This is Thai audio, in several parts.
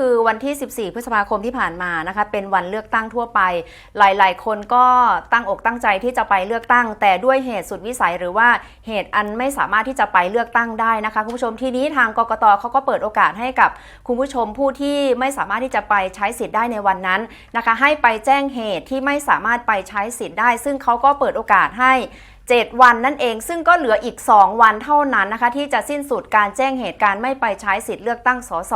คือวันที่ 14 พฤษภาคมที่ผ่านมานะคะ เป็นวันเลือกตั้งทั่วไป หลาย ๆ คนก็ตั้งอกตั้งใจที่จะไปเลือกตั้ง แต่ด้วยเหตุสุดวิสัยหรือว่าเหตุอันไม่สามารถที่จะไปเลือกตั้งได้นะคะคุณผู้ชมทีนี้ทางกกตเขาก็เปิดโอกาสให้กับคุณผู้ชมผู้ที่ไม่สามารถที่จะไปใช้สิทธิ์ได้ในวันนั้นนะคะ ให้ไปแจ้งเหตุที่ไม่สามารถไปใช้สิทธิ์ได้ ซึ่งเขาก็เปิดโอกาสให้ 7 วันนั่นเอง ซึ่งก็เหลืออีก 2 วันเท่านั้นนะคะ ที่จะสิ้นสุดการแจ้งเหตุการณ์ไม่ไปใช้สิทธิ์เลือกตั้งสส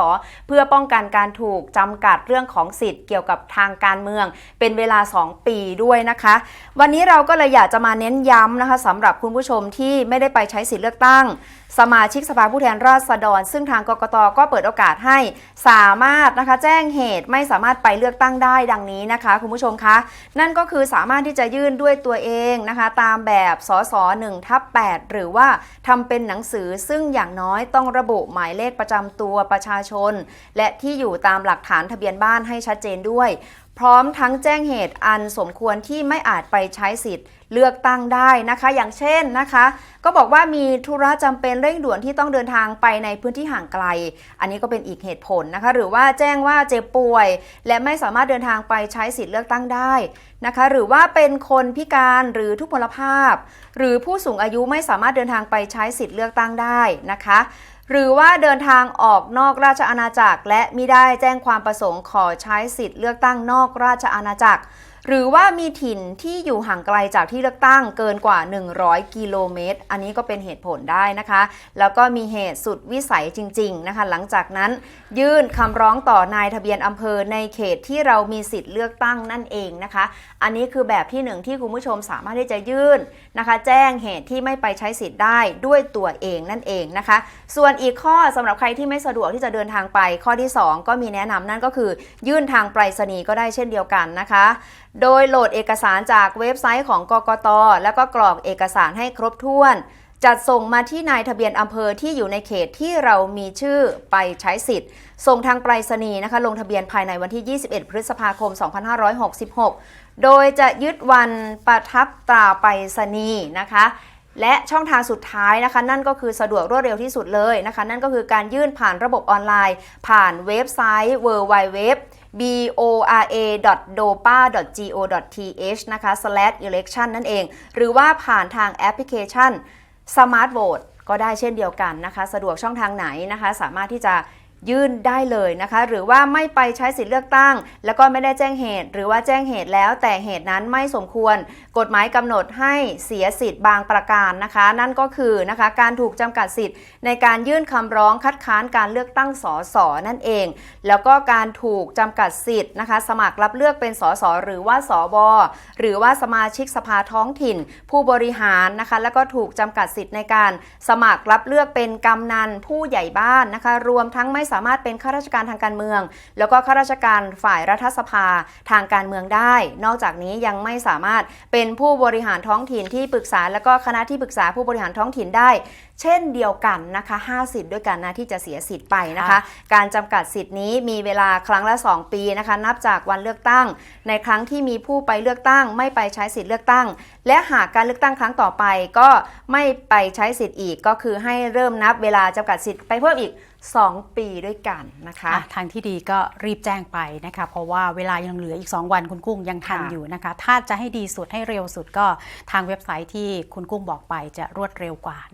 เพื่อป้องกันการถูกจำกัดเรื่องของสิทธิ์เกี่ยวกับทางการเมือง เป็นเวลา 2 ปีด้วยนะคะ วันนี้เราก็เลยอยากจะมาเน้นย้ำนะคะสำหรับคุณผู้ชมที่ไม่ได้ไปใช้สิทธิ์เลือกตั้ง สมาชิกสภาผู้แทนราษฎร ซึ่งทางกกตก็เปิดโอกาสให้สามารถนะคะแจ้งเหตุไม่สามารถไปเลือกตั้งได้ดังนี้นะคะ คุณผู้ชมคะ นั่นก็คือสามารถที่จะยื่นด้วยตัวเองนะคะ ตามแบบสส1ทับ8หรือว่าทำเป็นหนังสือซึ่งอย่างน้อยต้องระบุหมายเลขประจำตัวประชาชน และที่อยู่ตามหลักฐานทะเบียนบ้านให้ชัดเจนด้วย พร้อมทั้งแจ้งเหตุอันสมควรที่ไม่อาจไปใช้สิทธิ์เลือกตั้งได้นะคะ อย่างเช่นนะคะ ก็บอกว่ามีธุระจำเป็นเร่งด่วนที่ต้องเดินทางไปในพื้นที่ห่างไกล อันนี้ก็เป็นอีกเหตุผลนะคะ หรือว่าแจ้งว่าเจ็บป่วย และไม่สามารถเดินทางไปใช้สิทธิ์เลือกตั้งได้นะคะ หรือว่าเป็นคนพิการหรือทุพพลภาพ หรือผู้สูงอายุไม่สามารถเดินทางไปใช้สิทธิ์เลือกตั้งได้นะคะ หรือว่าเดินทางออกนอกราชอาณาจักร และมิได้แจ้งความประสงค์ขอใช้สิทธิ์เลือกตั้งนอกราชอาณาจักร หรือว่ามีถิ่นที่อยู่ห่างไกลจากที่เลือกตั้งเกินกว่า 100 กิโลเมตร อันนี้ก็เป็นเหตุผลได้นะคะ แล้วก็มีเหตุสุดวิสัยจริง ๆนะคะ หลังจากนั้นยื่นคำร้องต่อนายทะเบียนอำเภอในเขตที่เรามีสิทธิ์เลือกตั้งนั่นเองนะคะ อันนี้คือแบบที่หนึ่งที่คุณผู้ชมสามารถที่จะยื่นนะคะ แจ้งเหตุที่ไม่ไปใช้สิทธิ์ได้ด้วยตัวเองนั่นเองนะคะ ส่วนอีกข้อสำหรับใครที่ไม่สะดวกที่จะเดินทางไป ข้อที่ 2 ก็มีแนะนำนั่นก็คือ ยื่นทางไปรษณีย์ก็ได้เช่นเดียวกันนะคะโดยโหลดเอกสารจากเว็บไซต์ของกกต แล้วก็กรอกเอกสารให้ครบถ้วน จัดส่งมาที่นายทะเบียนอำเภอที่อยู่ในเขตที่เรามีชื่อไปใช้สิทธิ์ ส่งทางไปรษณีย์นะคะ ลงทะเบียนภายในวันที่ 21 พฤษภาคม 2566 โดยจะยึดวันประทับตราไปรษณีย์นะคะและช่องทางสุดท้ายนะคะ นั่นก็คือสะดวกรวดเร็วที่สุดเลยนะคะ นั่นก็คือการยื่นผ่านระบบออนไลน์ ผ่านเว็บไซต์ www bora.dopa.go.th นะคะ slash election นั่นเอง หรือว่าผ่านทางแอปพลิเคชัน Smart Vote ก็ได้เช่นเดียวกันนะคะ สะดวกช่องทางไหนนะคะ สามารถที่จะ ยื่นได้เลยนะคะ หรือว่าไม่ไปใช้สิทธิเลือกตั้ง แล้วก็ไม่ได้แจ้งเหตุ หรือว่าแจ้งเหตุแล้วแต่เหตุนั้นไม่สมควร กฎหมายกำหนดให้เสียสิทธิ์บางประการนะคะ นั่นก็คือนะคะการถูกจำกัดสิทธิ์ ในการยื่นคำร้องคัดค้านการเลือกตั้งสสนั่นเอง แล้วก็การถูกจำกัดสิทธิ์นะคะ สมัครรับเลือกเป็นสสหรือว่าสวหรือว่าสมาชิกสภาท้องถิ่น ผู้บริหารนะคะ แล้วก็ถูกจำกัดสิทธิ์ในการสมัครรับเลือกเป็นกำนันผู้ใหญ่บ้านนะคะ รวมทั้งไม่สามารถเป็นข้าราชการทางการเมือง แล้วก็ข้าราชการฝ่ายรัฐสภาทางการเมืองได้ นอกจากนี้ยังไม่สามารถเป็นผู้บริหารท้องถิ่นที่ปรึกษา แล้วก็คณะที่ปรึกษาผู้บริหารท้องถิ่นได้ เช่นเดียวกันนะคะ5สิทธิ์ด้วยกันนะที่จะเสียสิทธิ์ไปนะคะ การจำกัดสิทธิ์นี้มีเวลาครั้งละ 2 ปีนะคะ นับจากวันเลือกตั้ง ในครั้งที่มีผู้ไปเลือกตั้ง ไม่ไปใช้สิทธิ์เลือกตั้ง และหากการเลือกตั้งครั้งต่อไปก็ไม่ไปใช้สิทธิ์อีกก็คือให้เริ่มนับเวลาจำกัดสิทธิ์ไปเพิ่มอีก 2 ปีด้วยกันนะคะอะทางที่ดีก็รีบแจ้งไปนะคะ เพราะว่าเวลายังเหลืออีก 2 วันคุณกุ้งยังทันค่ะอยู่นะคะ ถ้าจะให้ดีสุดให้เร็วสุดก็ทางเว็บไซต์ที่คุณกุ้งบอกไปจะรวดเร็วกว่า